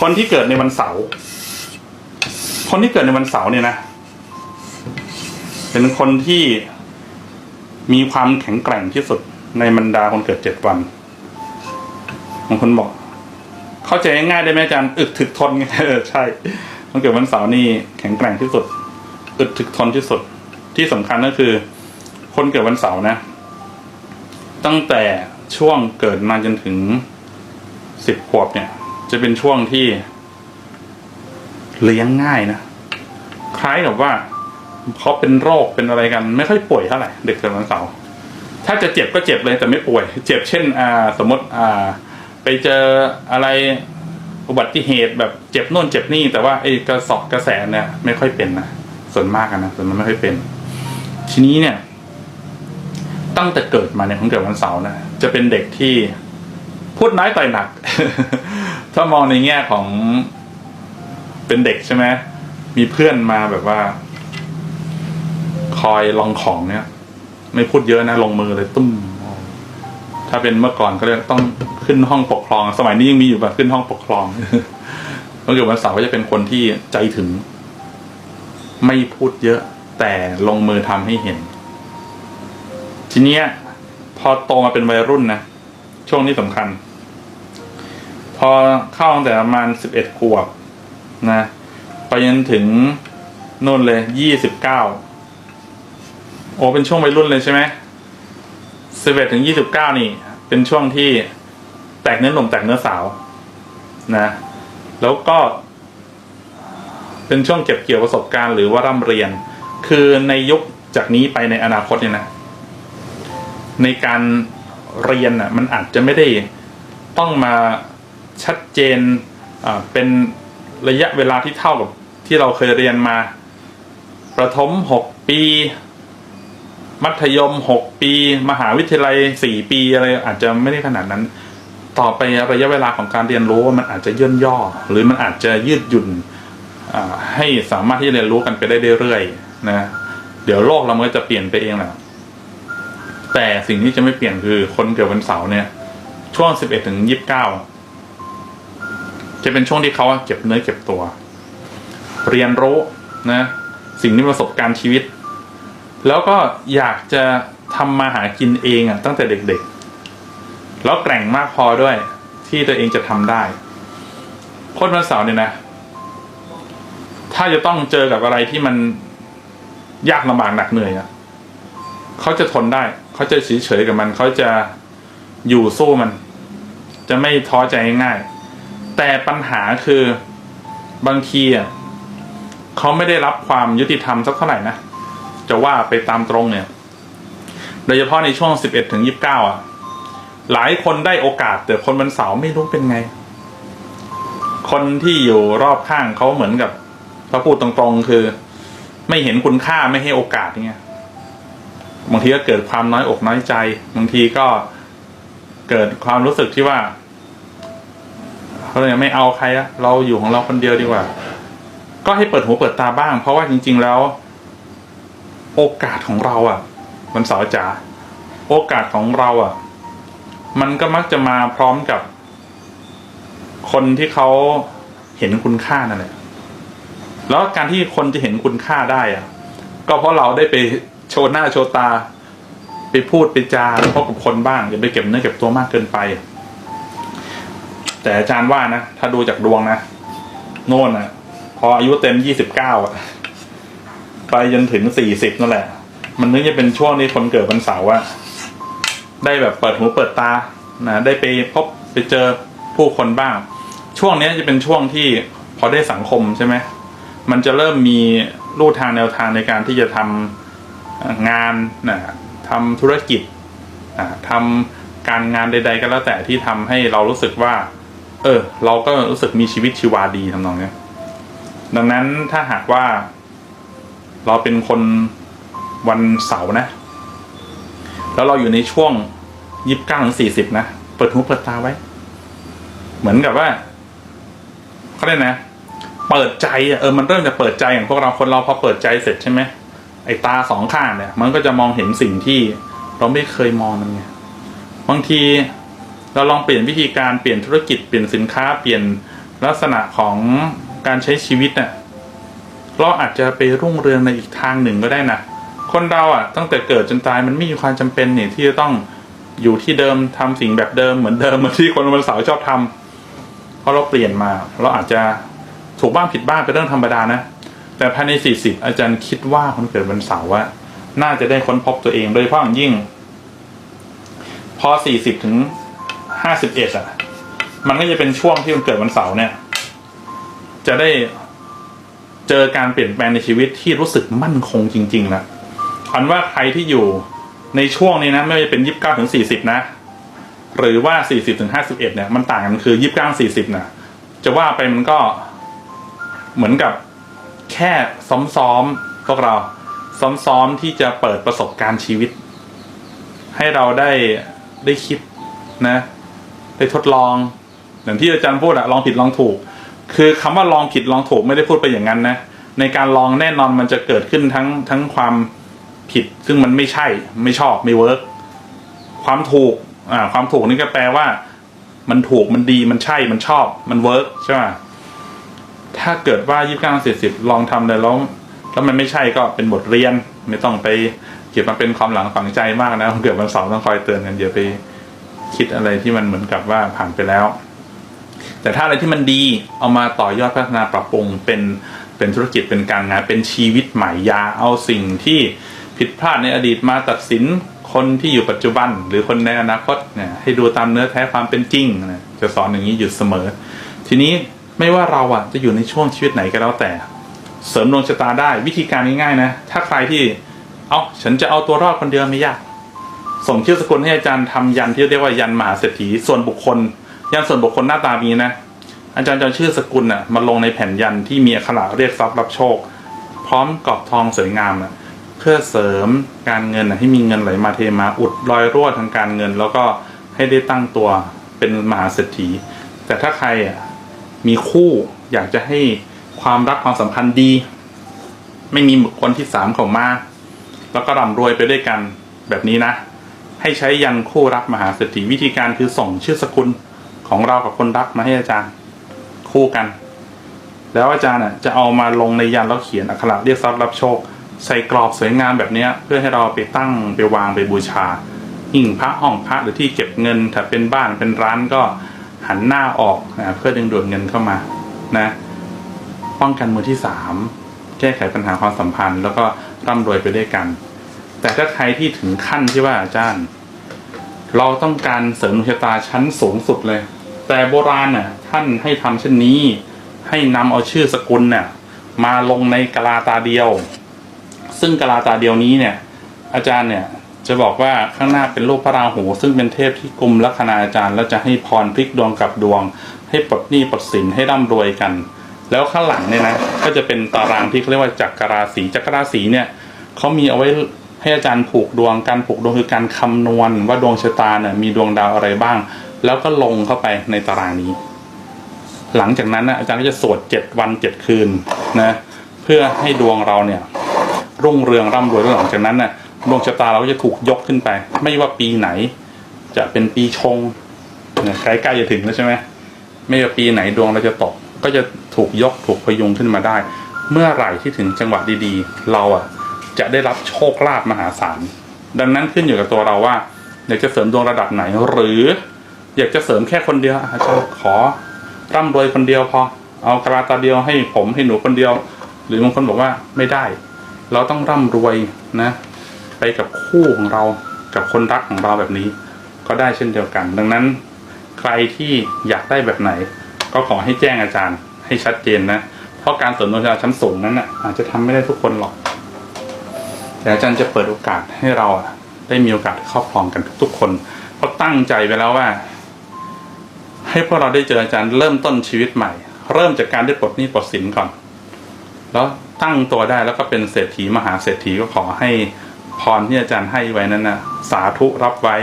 คนที่เกิดในวันเสาร์คนที่เกิดในวันเสาร์เนี่ยนะ เป็นคนที่มีความแข็งแกร่งที่สุดในบรรดาคนเกิดเจ็ดวันบางคนบอก เข้าใจง่ายได้ไหมอาจารย์อึดถึกทนไงเออใช่คนเกิดวันเสาร์นี่แข็งแกร่งที่สุดอึดถึกทนที่สุด ที่สำคัญก็คือ คนเกิดวันเสาร์นะ ตั้งแต่ช่วงเกิดมาจนถึงสิบขวบเนี่ย จะเป็นช่วงที่ เลี้ยงง่ายนะ คล้ายกับว่าเขาเป็นโรคเป็นอะไรกัน ไม่ค่อยป่วยเท่าไหร่เด็กเกิดวันเสาร์ถ้าจะเจ็บก็เจ็บเลยแต่ไม่ป่วย เจ็บเช่น อ่า สมมติอ่า ไปเจออะไรอุบัติเหตุแบบเจ็บโน่นเจ็บนี่ แต่ว่าไอ้กระสอบกระแสเนี่ย ไม่ค่อยเป็นนะส่วนมากนะส่วนมันไม่ค่อยเป็น ทีนี้เนี่ย ตั้งแต่เกิดมาเนี่ยผมเกิดวันเสาร์นะจะเป็นเด็กที่พูดน้อยต่อยหนัก ถ้ามองในแง่ของเป็นเด็กใช่ไหมมีเพื่อนมาแบบว่า คอยลองของเนี่ย ไม่พูดเยอะนะลงมือเลยตุ้มถ้าเป็นเมื่อก่อนก็เรียกต้องขึ้นห้องปกครอง สมัยนี้ยังมีอยู่แบบขึ้นห้องปกครองก็คือวันเสาร์ก็จะเป็นคนที่ใจถึง ไม่พูดเยอะ แต่ลงมือทำให้เห็น ทีเนี้ย พอโตมาเป็นวัยรุ่นนะช่วงนี้สำคัญ พอเข้าตั้งแต่ประมาณสิบเอ็ดขวบนะไปจนถึงนู่นเลยยี่สิบเก้าโอ้เป็นช่วงวัยรุ่นเลยใช่ไหมสิบเอ็ดถึงยี่สิบเก้านี่ เป็นช่วงที่แตกเนื้อหนุ่มแตกเนื้อสาวนะ แล้วก็ เป็นช่วงเก็บเกี่ยวประสบการณ์หรือว่าร่ำเรียน คือในยุคจากนี้ไปในอนาคตเนี่ยนะ ในการเรียนอะ มันอาจจะไม่ได้ต้องมา ชัดเจนเป็นระยะเวลาที่เท่ากับที่เราเคยเรียนมา ประถมหกปี มัธยมหกปี มหาวิทยาลัยสี่ปีอะไรอาจจะไม่ได้ขนาดนั้น ต่อไประยะเวลาของการเรียนรู้มันอาจจะย่นย่อ หรือมันอาจจะยืดหยุ่นให้สามารถที่จะเรียนรู้กันไปได้เรื่อยๆนะ เดี๋ยวโลกเรามันก็จะเปลี่ยนไปเองแหละแต่สิ่งที่จะไม่เปลี่ยนคือคนเกิดวันเสาร์เนี่ย ช่วงสิบเอ็ดถึงยี่สิบเก้า จะเป็นช่วงที่เขาเก็บเนื้อเก็บตัว เรียนรู้นะ สิ่งที่ประสบการณ์ชีวิต แล้วก็อยากจะทำมาหากินเองอะตั้งแต่เด็กๆ แล้วแกร่งมากพอด้วย ที่ตัวเองจะทำได้คนวันเสาร์เนี่ยนะ ถ้าจะต้องเจอกับอะไรที่มันยากลำบากหนักเหนื่อยอะเขาจะทนได้ เขาจะเฉยๆกับมัน เขาจะอยู่สู้มัน จะไม่ท้อใจง่ายๆ แต่ปัญหาคือบางทีอะเขาไม่ได้รับความยุติธรรมสักเท่าไหร่นะ จะว่าไปตามตรงเนี่ย โดยเฉพาะในช่วงสิบเอ็ดถึงยีิบเก้าอะ หลายคนได้โอกาส แต่คนวันเสาร์ไม่รู้เป็นไง คนที่อยู่รอบข้างเขาเหมือนกับถ้าพูดตรงๆ คือ ไม่เห็นคุณค่าไม่ให้โอกาสเนี่ยบางทีก็เกิดความน้อยอกน้อยใจ บางทีก็เกิดความรู้สึกที่ว่า เขาเลยไม่เอาใครอะเราอยู่ของเราคนเดียวดีกว่า ก็ให้เปิดหูเปิดตาบ้าง เพราะว่าจริง ๆแล้ว โอกาสของเราอะวันเสาร์จ๋าโอกาสของเราอะมันก็มักจะมาพร้อมกับ คนที่เขาเห็นคุณค่านั่นแหละแล้วการที่คนจะเห็นคุณค่าได้อะก็เพราะเราได้ไปโชว์หน้าโชว์ตา ไปพูดไปจาพบกับคนบ้างอย่าไปเก็บเนื้อเก็บตัวมากเกินไป แต่อาจารย์ว่านะ ถ้าดูจากดวงนะ โน่นนะพออายุเต็มยี่สิบเก้าอะไปจนถึงสี่สิบนั่นแหละ มันนึกจะเป็นช่วงที่คนเกิดวันเสาร์อะได้แบบเปิดหูเปิดตานะได้ไปพบไปเจอผู้คนบ้าง ช่วงนี้จะเป็นช่วงที่พอได้สังคมใช่ไหมมันจะเริ่มมีลู่ทางแนวทางในการที่จะทำงานนะทำธุรกิจอ่าทำการงานใด ๆ ก็แล้วแต่ที่ทำให้เรารู้สึกว่า เออ เราก็รู้สึกมีชีวิตชีวาดีทำนองเนี้ย ดังนั้นถ้าหากว่า เราเป็นคนวันเสาร์นะ แล้วเราอยู่ในช่วงยี่สิบเก้าถึงสี่สิบนะ เปิดหูเปิดตาไว้ เหมือนกับว่าเขาเรียกนะ เปิดใจเออมันเริ่มจะเปิดใจอย่างพวกเราคนเราพอเปิดใจเสร็จใช่ไหมไอ้ตาสองข้างเนี่ย มันก็จะมองเห็นสิ่งที่เราไม่เคยมองมันไงบางที เราลองเปลี่ยนวิธีการเปลี่ยนธุรกิจเปลี่ยนสินค้าเปลี่ยนลักษณะของการใช้ชีวิตเนี่ยเราอาจจะไปรุ่งเรืองในอีกทางหนึ่งก็ได้นะคนเราอะ ตั้งแต่เกิดจนตายมันไม่มีความจำเป็นเนี่ยที่จะต้องอยู่ที่เดิมทำสิ่งแบบเดิมเหมือนเดิมเหมือนที่คนวันเสาร์ชอบทำเพราะเราเปลี่ยนมา เราอาจจะถูกบ้างผิดบ้างเป็นเรื่องธรรมดานะ แต่ภายใน 40 อาจารย์คิดว่าคนเกิดวันเสาร์ว่า น่าจะได้ค้นพบตัวเองโดยเฉพาะอย่างยิ่ง พอ 40 ถึง 51อะ มันก็จะเป็นช่วงที่คนเกิดวันเสาร์เนี่ย จะได้เจอการเปลี่ยนแปลงในชีวิตที่รู้สึกมั่นคงจริงๆนะอันว่าใครที่อยู่ในช่วงนี้นะ ไม่ว่าจะเป็น29ถึง40นะ หรือว่า40ถึง51เนี่ย มันต่างกันคือ29 40นะจะว่าไปมันก็เหมือนกับแค่ซ้อมๆพวกเราซ้อมๆที่จะเปิดประสบการณ์ชีวิต ให้เราได้ได้คิดนะ ได้ทดลอง อย่างที่อาจารย์พูดอะลองผิดลองถูก คือคำว่าลองผิดลองถูกไม่ได้พูดไปอย่างนั้นนะในการลองแน่นอนมันจะเกิดขึ้นทั้งทั้งความผิด ซึ่งมันไม่ใช่ไม่ชอบไม่เวิร์กความถูกอ่าความถูกนี่ก็แปลว่า มันถูกมันดีมันใช่มันชอบ มันเวิร์กใช่ไหมถ้าเกิดว่ายี่สิบเก้าสี่สิบลองทำเลยแล้วแล้วมันไม่ใช่ก็เป็นบทเรียน ไม่ต้องไปเก็บมาเป็นความหลังฝังใจมากนะเกิดวันเสาร์ต้องคอยเตือนกันอย่าไป คิดอะไรที่มันเหมือนกับว่าผ่านไปแล้ว แต่ถ้าอะไรที่มันดีเอามาต่อยอดพัฒนาปรับปรุงเป็นเป็นธุรกิจเป็นการงานเป็นชีวิตใหม่ยาเอาสิ่งที่ผิดพลาดในอดีตมาตัดสินคนที่อยู่ปัจจุบัน หรือคนในอนาคตเนี่ยให้ดูตามเนื้อแท้ความเป็นจริงนะจะสอนอย่างนี้อยู่เสมอ ทีนี้ไม่ว่าเราอะจะอยู่ในช่วงชีวิตไหนก็แล้วแต่ เสริมดวงชะตาได้วิธีการง่ายๆนะถ้าใครที่เอาฉันจะเอาตัวรอดคนเดียวไม่ยาก ส่งชื่อสกุลให้อาจารย์ทำยันที่เรียกว่ายันมหาเศรษฐีส่วนบุคคล ยันส่วนบุคคลหน้าตามีนะ อาจารย์จะเอาชื่อสกุลน่ะมาลงในแผ่นยันที่มีอักขระเรียกทรัพย์รับโชค พร้อมกรอบทองสวยงามน่ะเพื่อเสริมการเงินน่ะให้มีเงินไหลมาเทมาอุดรอยรั่วทางการเงิน แล้วก็ให้ได้ตั้งตัวเป็นมหาเศรษฐี แต่ถ้าใครอะมีคู่อยากจะให้ความรักความสัมพันธ์ดี ไม่มีบุคคลที่สามเข้ามาแล้วก็ร่ำรวยไปด้วยกันแบบนี้นะ ให้ใช้ยันคู่รักมหาเศรษฐีวิธีการคือส่งชื่อสกุลของเรากับคนรักมาให้อาจารย์คู่กัน แล้วอาจารย์จะเอามาลงในยันแล้วเขียนอักขระเรียกทรัพย์รับโชค ใส่กรอบสวยงามแบบนี้เพื่อให้เราไปตั้งไปวางไปบูชาหิ่งพระห้องพระหรือที่เก็บเงิน ถ้าเป็นบ้านเป็นร้านก็หันหน้าออกนะเพื่อดึงดูดเงินเข้ามานะ ป้องกันมือที่สามแก้ไขปัญหาความสัมพันธ์ แล้วก็ร่ำรวยไปด้วยกัน แต่ถ้าใครที่ถึงขั้นที่ว่าอาจารย์ เราต้องการเสริมดวงชะตาชั้นสูงสุดเลย แต่โบราณน่ะ ท่านให้ทำเช่นนี้ ให้นำเอาชื่อสกุลเนี่ยมาลงในกะลาตาเดียว ซึ่งกะลาตาเดียวนี้เนี่ย อาจารย์เนี่ยจะบอกว่าข้างหน้าเป็นรูปพระราหู ซึ่งเป็นเทพที่กลุ่มลัคนาอาจารย์ แล้วจะให้พรพลิกดวงกับดวง ให้ปลดหนี้ปลดสินให้ร่ำรวยกัน แล้วข้างหลังเนี่ยนะก็จะเป็นตารางที่เขาเรียกว่าจักรราศีจักรราศีเนี่ยเขามีเอาไว้ ให้อาจารย์ผูกดวงการผูกดวงคือการคำนวณว่าดวงชะตาเนี่ยมีดวงดาวอะไรบ้าง แล้วก็ลงเข้าไปในตารางนี้ หลังจากนั้นนะอาจารย์ก็จะสวดเจ็ดวันเจ็ดคืนนะเพื่อให้ดวงเราเนี่ยรุ่งเรืองร่ำรวยแล้วหลังจากนั้นน่ะดวงชะตาเราก็จะถูกยกขึ้นไป ไม่ว่าปีไหน จะเป็นปีชงใกล้ๆจะถึงแล้วใช่ไหมไม่ว่าปีไหนดวงเราจะตกก็จะถูกยกถูกพยุงขึ้นมาได้ เมื่อไหร่ที่ถึงจังหวะดีๆ เราอะ จะได้รับโชคลาภมหาศาล ดังนั้นขึ้นอยู่กับตัวเราว่าอยากจะเสริมดวงระดับไหน หรืออยากจะเสริมแค่คนเดียวอาจจะขอร่ำรวยคนเดียวพอเอากระลาตาเดียวให้ผมให้หนูคนเดียว หรือบางคนบอกว่าไม่ได้ เราต้องร่ำรวยนะ ไปกับคู่ของเรากับคนรักของเราแบบนี้ ก็ได้เช่นเดียวกัน ดังนั้น ใครที่อยากได้แบบไหน ก็ขอให้แจ้งอาจารย์ให้ชัดเจนนะเพราะการเสริมดวงชะตาชั้นสูงนั้นน่ะอาจจะทำไม่ได้ทุกคนหรอก แต่อาจารย์จะเปิดโอกาสให้เราได้มีโอกาสครอบครองกันทุกๆคน เพราะตั้งใจไว้แล้วว่า ให้พวกเราได้เจออาจารย์เริ่มต้นชีวิตใหม่ เริ่มจากการได้ปลดหนี้ปลดสินก่อน แล้วตั้งตัวได้แล้วก็เป็นเศรษฐีมหาเศรษฐีก็ขอให้พรที่อาจารย์ให้ไว้นั้นนะสาธุรับไว้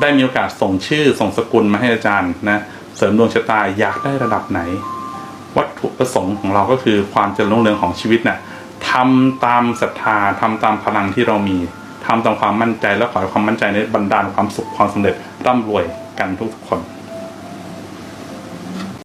ได้มีโอกาสส่งชื่อส่งสกุลมาให้อาจารย์นะเสริมดวงชะตาอยากได้ระดับไหน วัตถุประสงค์ของเราก็คือความเจริญรุ่งเรืองของชีวิตน่ะ ทำตามศรัทธาทำตามพลังที่เรามีทำตามความมั่นใจและขอให้ความมั่นใจในบรรดาลความสุขความสำเร็จร่ำรวยกันทุกคน